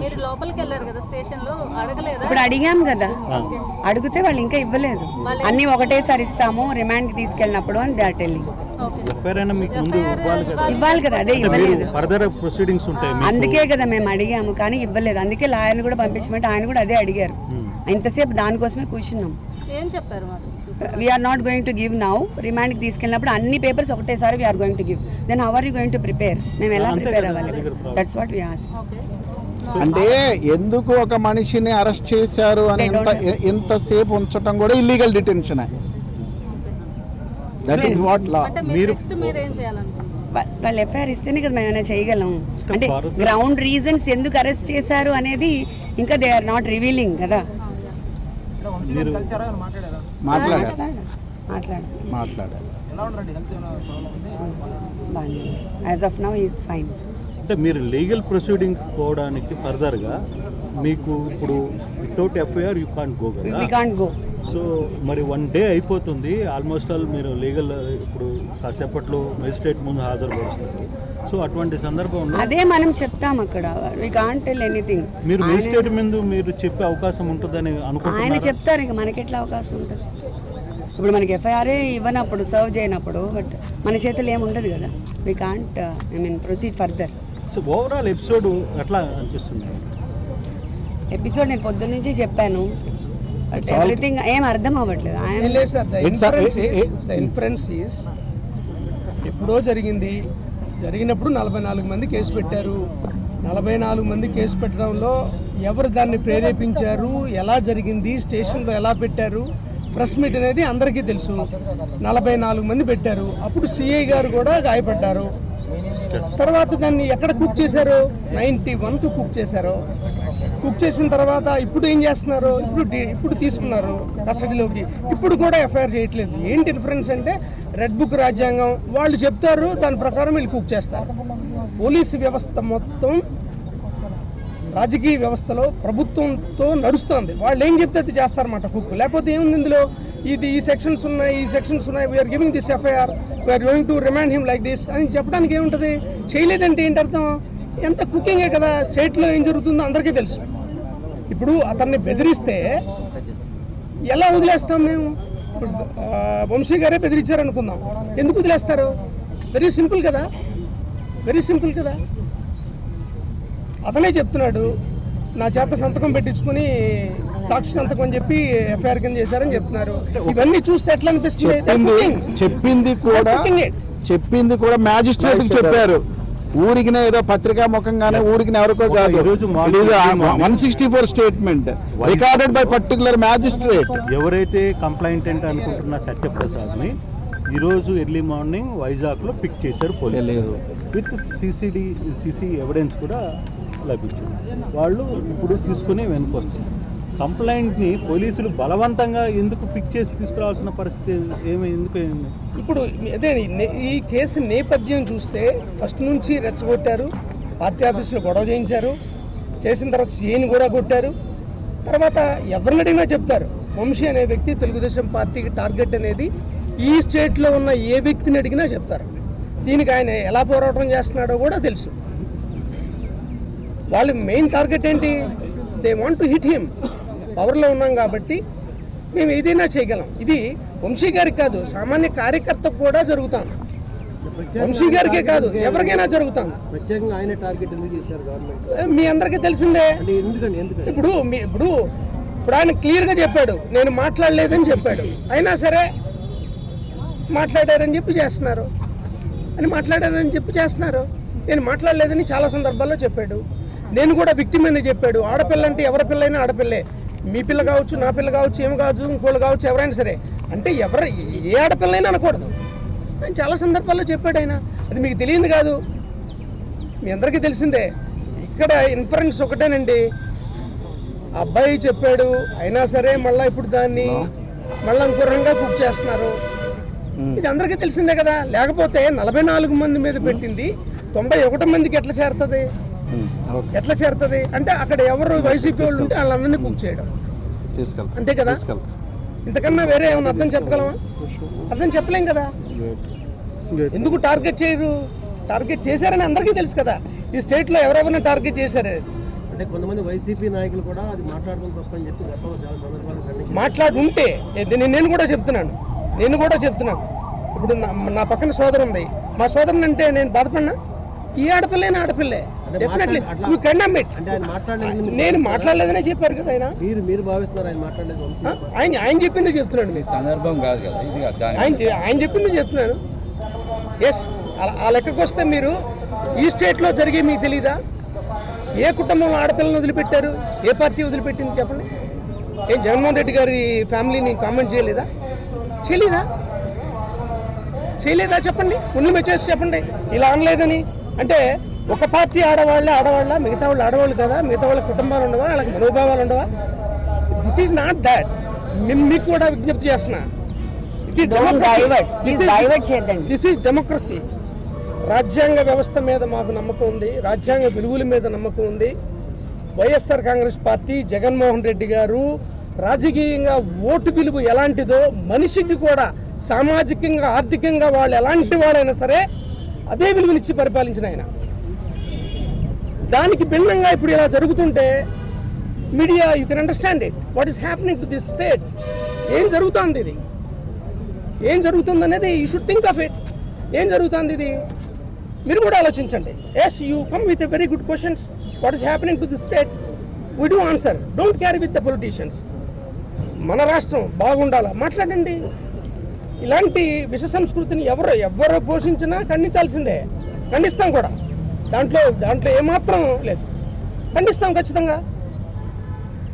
మీరు లోపలికి వెళ్ళారు కదా స్టేషన్లో అడగలేదా? ఇప్పుడు అడిగాం కదా. అడిగితే వాళ్ళు ఇంకా ఇవ్వలేదు. అన్ని ఒకటేసారి ఇస్తాము రిమాండ్కి తీసుకెళ్ళినప్పుడు అని దా టెల్లింగ్ ఓకే. ఎఫ్ఐఆర్ అయినా మీకు ముందు ఇవ్వాలి కదా? అదే ఇవ్వలేదు. ఫర్దర్ ప్రొసీడింగ్స్ ఉంటాయి మీకు. అందుకే కదా మేము అడిగాము కానీ ఇవ్వలేదు. అందుకే లాయర్ని కూడా పంపించమంటే ఆయన కూడా అదే అడిగారు. Hmm. ఇంతసేపు దానికోసమే కూర్చున్నాం. ఏం చెప్పారు we are not going to give now రిమాండ్కి తీసుకెళ్ళినప్పుడు అన్ని పేపర్స్ ఒకటేసారి we are going to give then how are you going to prepare మేము ఎలా ప్రిపేర్ అవ్వాలి? That's what we asked okay. అంటే ఎందుకు ఒక మనిషిని అరెస్ట్ చేశారు అని ఎంత don't ఎంతసేపు ఉంచటం కూడా illegal detention that is what law మీరు మీరు- నెక్స్ట్ మీరు ఏం చేయాలనుకుంటున్నారు? వా- వాళ్ళు ఎఫ్ఐఆర్ ఇస్తేనే కదా మేము చేయగలం. అంటే గ్రౌండ్ రీజన్స్ ఎందుకు అరెస్ట్ చేశారు అనేది ఇంకా దే ఆర్ నాట్ రివీలింగ్ కదా. మాట్లాడారు. As of now is fine అంటే మీరు లీగల్ ప్రొసీడింగ్ పోవడానికి ఫర్దర్గా మీకు ఇప్పుడు without FIR you can't go కదా? గో సో మరి వన్ డే అయిపోతుంది ఆల్మోస్ట్ ఆల్ మీరు లీగల్ ఇప్పుడు కాసేపట్లో మెజిస్ట్రేట్ ముందు హాజరుపరుస్తారు. సో అటువంటి సందర్భంలో అదే మనం చెప్తాం అక్కడ. వి కాంట్ టెల్ ఎనీథింగ్ మీరు మెజిస్ట్రేట్ ముందు మీరు చెప్పే అవకాశం ఉంటుందని ఆయన అనుకుంటున్నారు చెప్తారు ఇంకా మనకి ఎట్లా అవకాశం ఉంటుంది? ఇప్పుడు మనకి ఎఫ్ఐఆర్ఏ ఇవ్వనప్పుడు సర్వ్ చేయనప్పుడు బట్ మన చేతులు ఏమి ఉండదు కదా? We can't I mean proceed further so overall episode ఎట్లా అనిపిస్తుంది? ఎపిసోడ్ నేను పొద్దున్న నుంచి చెప్పాను. బట్ ఎవ్రీథింగ్ ఏం అర్థం అవ్వట్లేదు. ఇన్ఫరెన్స్ ఈస్ ఎప్పుడో జరిగింది. జరిగినప్పుడు నలభై నాలుగు మంది కేసు పెట్టారు. నలభై నాలుగు మంది కేసు పెట్టడంలో ఎవరు దాన్ని ప్రేరేపించారు? ఎలా జరిగింది? స్టేషన్లో ఎలా పెట్టారు? ప్రెస్ మీట్ అనేది అందరికీ తెలుసు. నలభై నాలుగు మంది పెట్టారు. అప్పుడు సిఐ గారు కూడా గాయపడ్డారు. తర్వాత దాన్ని ఎక్కడ కుక్ చేశారు? నైంటీ వన్కు కుక్ చేశారు. కుక్ చేసిన తర్వాత ఇప్పుడు ఏం చేస్తున్నారు? ఇప్పుడు ఇప్పుడు తీసుకున్నారు కస్టడీలోకి. ఇప్పుడు కూడా ఎఫ్ఐఆర్ చేయట్లేదు. ఏంటి డిఫరెన్స్ అంటే రెడ్ బుక్ రాజ్యాంగం వాళ్ళు చెప్తారు దాని ప్రకారం వీళ్ళు కుక్ చేస్తారు. పోలీసు వ్యవస్థ మొత్తం రాజకీయ వ్యవస్థలో ప్రభుత్వంతో నడుస్తుంది. వాళ్ళు ఏం చెప్తే అది చేస్తారన్నమాట కుక్ లేకపోతే ఏముంది ఇందులో? ఇది ఈ సెక్షన్స్ ఉన్నాయి ఈ సెక్షన్స్ ఉన్నాయి we are giving this FIR we are going to remand him like this అని చెప్పడానికి ఏముంటుంది? చేయలేదంటే ఏంటి అర్థం? ఎంత కుకింగే కదా స్టేట్లో ఏం జరుగుతుందో అందరికీ తెలుసు. ఇప్పుడు అతన్ని బెదిరిస్తే ఎలా వదిలేస్తాం మేము? ఇప్పుడు వంశీ గారే బెదిరించారు అనుకుందాం ఎందుకు వదిలేస్తారు? వెరీ సింపుల్ కదా. వెరీ సింపుల్ కదా. అతనే చెప్తున్నాడు నా చేత సంతకం పెట్టించుకుని సాక్షి సంతకం అని చెప్పి ఎఫ్ఐఆర్ కింద చేశారని చెప్తున్నారు. ఇవన్నీ చూస్తే ఎట్లా అనిపిస్తుంది? చెప్పింది కూడా. చెప్పింది కూడా మ్యాజిస్ట్రేట్ చెప్పారు. ఊరికినే ఏదో పత్రికా ముఖంగానే ఊరికి ఎవరికో కాదు. One sixty four statement recorded by particular magistrate ఎవరైతే కంప్లైంటెంట్ అనుకుంటున్న సత్యప్రసాద్ని ఈరోజు ఎర్లీ మార్నింగ్ వైజాగ్లో పిక్ చేశారు police with CCD CC evidence కూడా లభించింది. వాళ్ళు ఇప్పుడు తీసుకుని వెనుకొస్తారు కంప్లైంట్ని పోలీసులు బలవంతంగా ఎందుకు పిక్ చేసి తీసుకురావాల్సిన పరిస్థితి ఏమి ఎందుకు అయింది? ఇప్పుడు అదే నే- ఈ కేసు నేపథ్యం చూస్తే ఫస్ట్ నుంచి రెచ్చగొట్టారు. పార్టీ ఆఫీసులో గొడవ చేయించారు. చేసిన తర్వాత సీఎని కూడా కొట్టారు. తర్వాత ఎవరిని అడిగినా చెప్తారు. వంశీ అనే వ్యక్తి తెలుగుదేశం పార్టీకి టార్గెట్ అనేది ఈ స్టేట్లో ఉన్న ఏ వ్యక్తిని అడిగినా చెప్తారు. దీనికి ఆయన ఎలా పోరాటం చేస్తున్నాడో కూడా తెలుసు. వాళ్ళ మెయిన్ టార్గెట్ ఏంటి? They want to hit him పవర్లో ఉన్నాం కాబట్టి మేము ఏదైనా చేయగలం. ఇది వంశీ గారికి కాదు సామాన్య కార్యకర్తకు కూడా జరుగుతాం వంశీ గారికే కాదు ఎవరికైనా జరుగుతాం మీ అందరికీ తెలిసిందే. ఇప్పుడు మీ ఇప్పుడు ఇప్పుడు ఆయన క్లియర్గా చెప్పాడు నేను మాట్లాడలేదని చెప్పాడు. అయినా సరే మాట్లాడారని చెప్పి చేస్తున్నారు. అని మాట్లాడారని చెప్పి చేస్తున్నారు. నేను మాట్లాడలేదని చాలా సందర్భాల్లో చెప్పాడు. నేను కూడా విక్టిమ్ అని చెప్పాడు. ఆడపిల్ల అంటే ఎవరి పిల్లైనా ఆడపిల్లే. మీ పిల్ల కావచ్చు నా పిల్ల కావచ్చు ఏమి కావచ్చు ఇంకోళ్ళు కావచ్చు ఎవరైనా సరే. అంటే ఎవరు ఏ ఆడపిల్లైనా అనకూడదు. ఆయన చాలా సందర్భాల్లో చెప్పాడు ఆయన. అది మీకు తెలియదు కాదు. మీ అందరికీ తెలిసిందే. ఇక్కడ ఇన్ఫరెన్స్ ఒకటేనండి. అబ్బాయి చెప్పాడు అయినా సరే మళ్ళీ ఇప్పుడు దాన్ని మళ్ళీ ఇంకో రకంగా కుక్ చేస్తున్నారు. ఇది అందరికీ తెలిసిందే కదా. లేకపోతే నలభై నాలుగు మంది మీద పెట్టింది. తొంభై ఒకటి మందికి ఎట్లా చేరుతుంది? ఎట్లా చేరుతుంది? అంటే అక్కడ ఎవరు వైసీపీ వాళ్ళు ఉంటే వాళ్ళందరినీ కుక్ చేయడం. తీసుకెళ్తా. అంతే కదా? ఇంతకన్నా వేరే ఏమైనా అర్థం చెప్పగలమా అర్థం చెప్పలేం కదా? ఎందుకు టార్గెట్ చేయరు? టార్గెట్ చేశారని అందరికీ తెలుసు కదా. ఈ స్టేట్లో ఎవరెవరిని టార్గెట్ చేశారు? అంటే కొంతమంది వైసీపీ నాయకులు కూడా అది మాట్లాడడం తప్పని చెప్పి గతంలో చాలా సందర్భాలు ఖండించారు. మాట్లాడుంటే ఇది నేను- కూడా చెప్తున్నాను. నేను కూడా చెప్తున్నాను. ఇప్పుడు నా- నా పక్కన సోదరు ఉంది మా సోదరుని అంటే నేను బాధపడినా? ఈ ఆడపిల్లే నా ఆడపిల్లే. డెఫినెట్లీ యూ కెన్ ఇట్ అంటే ఆయన మాట్లాడలేదు నేను మాట్లాడలేదనే చెప్పారు కదా ఆయన. మీరు మీరు భావిస్తున్నారు ఆయన మాట్లాడలేదు? ఆయన ఆయన చెప్పింది చెప్తున్నాను మీకు సందర్భం కాదు కదా ఇది ఆయన ఆయన చెప్పింది చెప్తున్నాను. ఎస్ ఆ లెక్కకు వస్తే మీరు ఈ స్టేట్లో జరిగే మీకు తెలీదా? ఏ కుటుంబంలో ఆడపిల్లని వదిలిపెట్టారు? ఏ పార్టీ వదిలిపెట్టింది చెప్పండి. ఏం జగన్మోహన్ రెడ్డి గారి ఫ్యామిలీని కామెంట్ చేయలేదా? చేయలేదా? చేయలేదా చెప్పండి? ఉన్న మెచ్చేసి చెప్పండి. ఇలా అనలేదని. అంటే ఒక పార్టీ ఆడవాళ్ళే ఆడవాళ్ళ మిగతా వాళ్ళు ఆడవాళ్ళు కదా మిగతా వాళ్ళ కుటుంబాలు ఉండవా వాళ్ళకి మనోభావాలు ఉండవా? దిస్ ఈజ్ నాట్ దాట్ మీకు కూడా విజ్ఞప్తి చేస్తున్నా. దిస్ ఈజ్ డెమోక్రసీ రాజ్యాంగ వ్యవస్థ మీద మాకు నమ్మకం ఉంది. రాజ్యాంగ విలువల మీద నమ్మకం ఉంది. వైఎస్ఆర్ కాంగ్రెస్ పార్టీ జగన్మోహన్ రెడ్డి గారు రాజకీయంగా ఓటు విలువ ఎలాంటిదో మనిషికి కూడా సామాజికంగా ఆర్థికంగా వాళ్ళు ఎలాంటి వాళ్ళైనా సరే అదే విలువనిచ్చి పరిపాలించిన ఆయన. దానికి భిన్నంగా ఇప్పుడు ఇలా జరుగుతుంటే media you can understand it what is happening to this state ఏం జరుగుతుంది ఇది? ఏం జరుగుతుంది అనేది you should think of it ఏం జరుగుతుంది ఇది? మీరు కూడా ఆలోచించండి. Yes you come with a very good questions what is happening to the state we do answer don't carry with the politicians మన రాష్ట్రం బాగుండాలా? మాట్లాడండి. ఇలాంటి విష సంస్కృతిని ఎవరు ఎవరు పోషించినా ఖండించాల్సిందే. ఖండిస్తాం కూడా. దాంట్లో దాంట్లో ఏమాత్రం లేదు. ఖండిస్తాం ఖచ్చితంగా.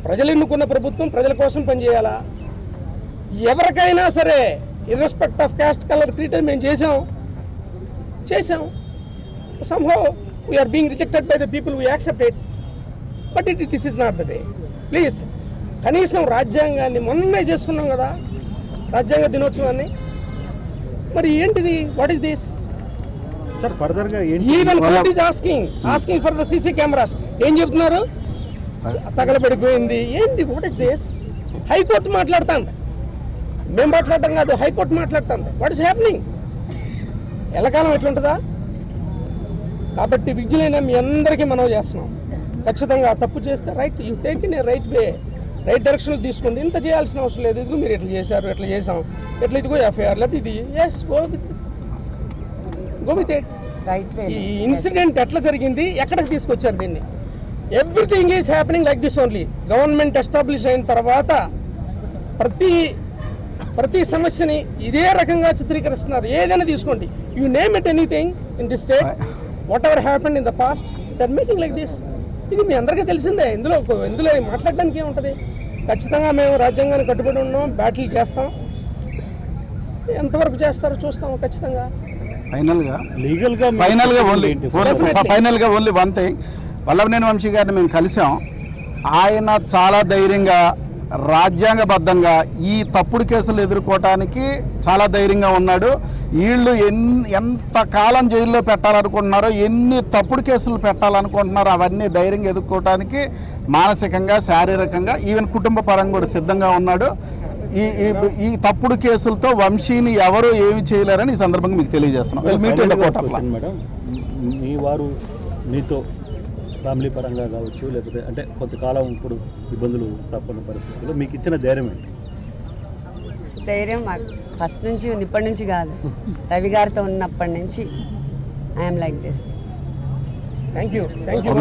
ప్రజలు ఎన్నుకున్న ప్రభుత్వం ప్రజల కోసం పనిచేయాలా? ఎవరికైనా సరే irrespective of caste colour creator మేము చేసాం చేసాం somehow we are being rejected by the people we accept it but it this is not the way please కనీసం రాజ్యాంగాన్ని మొన్నే చేసుకున్నాం కదా రాజ్యాంగ దినోత్సవాన్ని. మరి ఏంటిది? వాట్ ఈస్ దిస్ సార్ ఫర్దర్గా ఏంటి? Even court is asking asking for the CC cameras ఏం చెప్తున్నారు తగలబడిపోయింది. ఏంటి వాట్ ఇస్ దిస్ హైకోర్టు మాట్లాడుతుంది. మేము మాట్లాడటం కాదు హైకోర్టు మాట్లాడుతుంది. వాట్ ఇస్ హ్యాపెనింగ్ ఎల్లకాలం ఎట్లుంటుందా? కాబట్టి విజ్ఞులైన మీ అందరికీ మనం చేస్తున్నాం. ఖచ్చితంగా తప్పు చేస్తే right you take in a right way right డైరెక్షన్లో తీసుకోండి ఇంత చేయాల్సిన అవసరం లేదు. ఇదిగో మీరు ఎట్లా చేశారు ఎట్లా చేసాం ఎట్లా ఇదిగో ఎఫ్ఐఆర్ లేదు ఇది. Yes go with go with it right way ఈ ఇన్సిడెంట్ ఎట్లా జరిగింది? ఎక్కడికి తీసుకొచ్చారు దీన్ని? Everything is happening like this only government establish అయిన తర్వాత ప్రతి ప్రతి సమస్యని ఇదే రకంగా చిత్రీకరిస్తున్నారు. ఏదైనా తీసుకోండి. You name it anything in this state whatever happen in the past that making like this ఇది మీ అందరికీ తెలిసిందే. ఇందులో ఇందులో మాట్లాడడానికి ఏముంటుంది? ఖచ్చితంగా మేము రాజ్యాంగాన్ని కట్టుబడి ఉన్నాం బ్యాటిల్ చేస్తాం. ఎంతవరకు చేస్తారో చూస్తాం ఖచ్చితంగా. ఫైనల్గా లీగల్గా ఫైనల్గా ఓన్లీ. ఫైనల్గా only one thing Vallabhaneni Vamsi గారిని మేము కలిసాం. ఆయన చాలా ధైర్యంగా రాజ్యాంగబద్ధంగా ఈ తప్పుడు కేసులు ఎదుర్కోవటానికి చాలా ధైర్యంగా ఉన్నాడు. వీళ్ళు ఎన్ ఎంత కాలం జైల్లో పెట్టాలనుకుంటున్నారో ఎన్ని తప్పుడు కేసులు పెట్టాలనుకుంటున్నారో అవన్నీ ధైర్యంగా ఎదుర్కోవటానికి మానసికంగా శారీరకంగా ఈవెన్ కుటుంబ పరంగా కూడా సిద్ధంగా ఉన్నాడు. ఈ ఈ- తప్పుడు కేసులతో వంశీని ఎవరు ఏమి చేయలేరని ఈ సందర్భంగా మీకు తెలియజేస్తున్నాం. మేడం మీ వారు మీతో ఫ్యామిలీ పరంగా కావచ్చు లేకపోతే అంటే కొంతకాలం ఇప్పుడు ఇబ్బందులు తప్పని పరిస్థితుల్లో మీకు ఇచ్చిన ధైర్యం ఏంటి? ధైర్యం మాకు ఫస్ట్ నుంచి ఇప్పటి నుంచి కాదు. రవి గారితో ఉన్నప్పటి నుంచి I'm like this thank you thank you